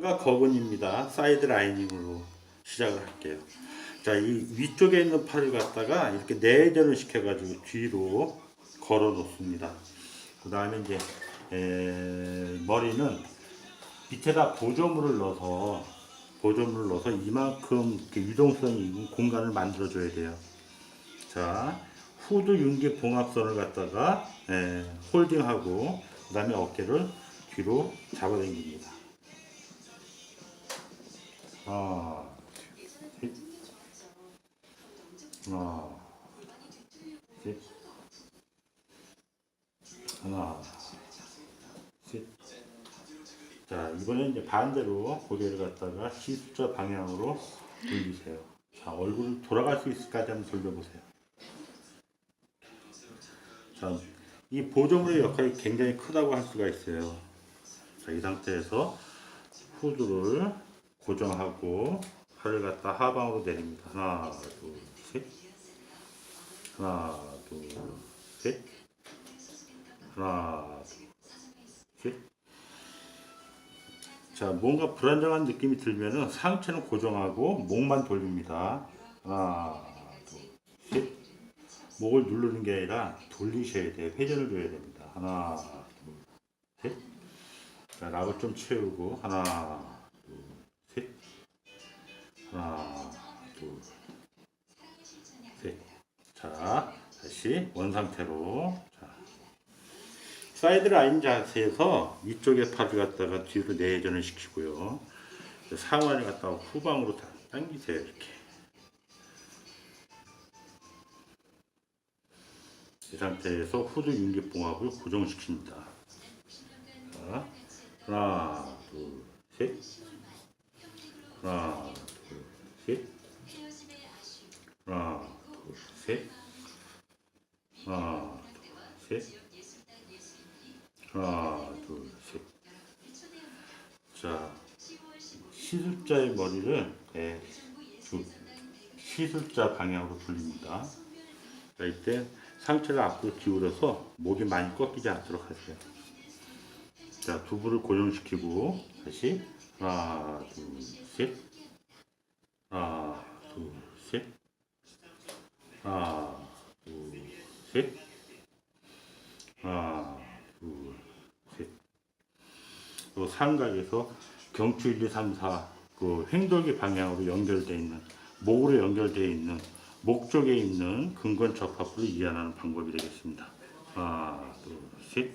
가 거근입니다. 사이드 라이닝으로 시작을 할게요. 자, 이 위쪽에 있는 팔을 갖다가 이렇게 내전을 시켜가지고 뒤로 걸어 놓습니다. 그 다음에 이제 에, 머리는 밑에다 보조물을 넣어서 보조물을 넣어서 이만큼 유동성이 있는 공간을 만들어 줘야 돼요. 자, 후드 윤기 봉합선을 갖다가 에, 홀딩하고 그 다음에 어깨를 뒤로 잡아당깁니다. 하나, 셋, 하나, 셋. 자, 이번엔 이제 반대로 고개를 갖다가 시수자 방향으로 돌리세요. 자, 얼굴 돌아갈 수 있을까지 한번 돌려보세요. 자, 이 보조물의 역할이 굉장히 크다고 할 수가 있어요. 자, 이 상태에서 후드를 고정하고 팔을 갖다 하방으로 내립니다. 하나, 둘, 셋. 하나, 둘, 셋. 하나, 둘, 셋. 자, 뭔가 불안정한 느낌이 들면은 상체는 고정하고 목만 돌립니다. 하나, 둘, 셋. 목을 누르는 게 아니라 돌리셔야 돼요. 회전을 줘야 됩니다. 하나, 둘, 셋. 자, 락을 좀 채우고 하나. 하나, 둘, 셋. 자, 다시 원 상태로. 자, 사이드 라인 자세에서 위쪽에 팔을 갖다가 뒤로 내전을 시키고요. 상완을 갖다가 후방으로 다 당기세요. 이렇게. 이 상태에서 후드 윤기봉합을 고정시킵니다. 자, 하나, 둘, 셋. 하나, 둘, 셋. 하나, 둘, 셋. 하나, 둘, 셋. 하나, 둘, 셋. 자, 시술자의 머리를 예, 그 시술자 방향으로 돌립니다. 자, 이때 상체를 앞으로 기울여서 목이 많이 꺾이지 않도록 하세요. 자, 두부를 고정시키고 다시 하나, 둘, 셋. 하나, 둘, 셋. 하나, 둘, 셋. 하나, 둘, 셋. 또 삼각에서 경추 1, 2, 3, 4, 그 횡돌기 방향으로 연결되어 있는, 목으로 연결되어 있는, 목 쪽에 있는 근권 접합부를 이완하는 방법이 되겠습니다. 하나, 둘, 셋.